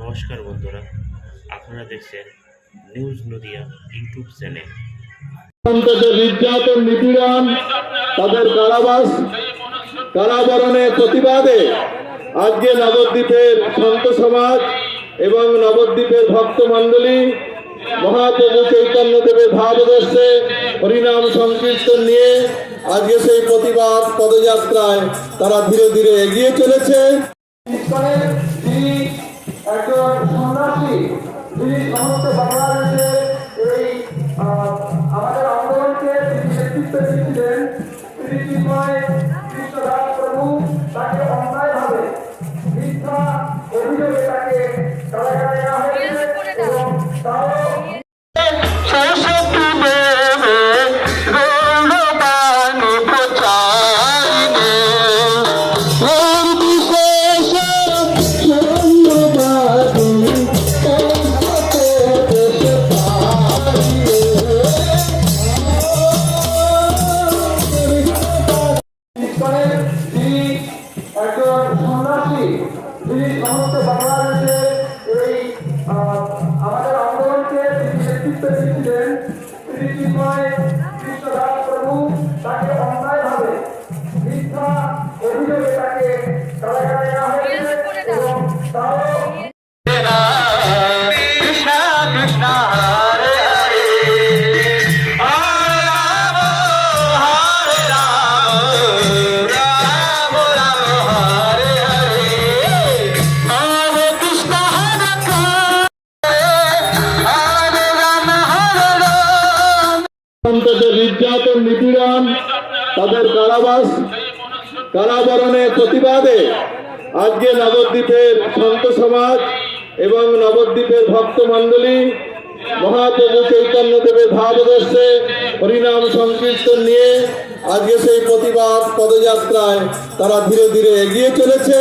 নমস্কার বন্ধুরা আপনারা দেখছেন নিউজ নদিয়া ইউটিউব চ্যানেল। অন্তত নির্যাতন নিপীড়ন তাদের কারাবাস কারাবরণের প্রতিবাদে আজকে নবদ্বীপের সন্ত সমাজ এবং নবদ্বীপের ভক্তমণ্ডলী মহাপ্রভু চৈতন্যদেবের ভাবদর্শে হরিনাম সংকীর্তন নিয়ে আজকে সেই প্রতিবাদ পদযাত্রায় তারা ধীরে ধীরে এগিয়ে চলেছে। একজন সন্ন্যাসী যিনি সমস্ত বাংলাদেশে এই আমাদের আন্দোলনকে তিনি নেতৃত্ব দিয়েছিলেন তিনি যিনি একজন সন্ন্যাসী এই আমাদের আন্দোলনকে তিনি নেতৃত্ব দিয়েছিলেন তিনি চিন্ময় কৃষ্ণদাস প্রভু তাকে অন্যায়ভাবে মিথ্যা অভিযোগে তাকে অন্তত নির্যাতন নিপীড়ন, তাদের কারাবাস কারাবরণের প্রতিবাদে আজকে নবদ্বীপের সন্ত সমাজ এবং নবদ্বীপের ভক্ত ভক্তমণ্ডলী মহাপ্রভু চৈতন্যদেবের ভাবদর্শে হরিনাম সংকীর্তন নিয়ে আজকে সেই প্রতিবাদ পদযাত্রায় তারা ধীরে ধীরে এগিয়ে চলেছে।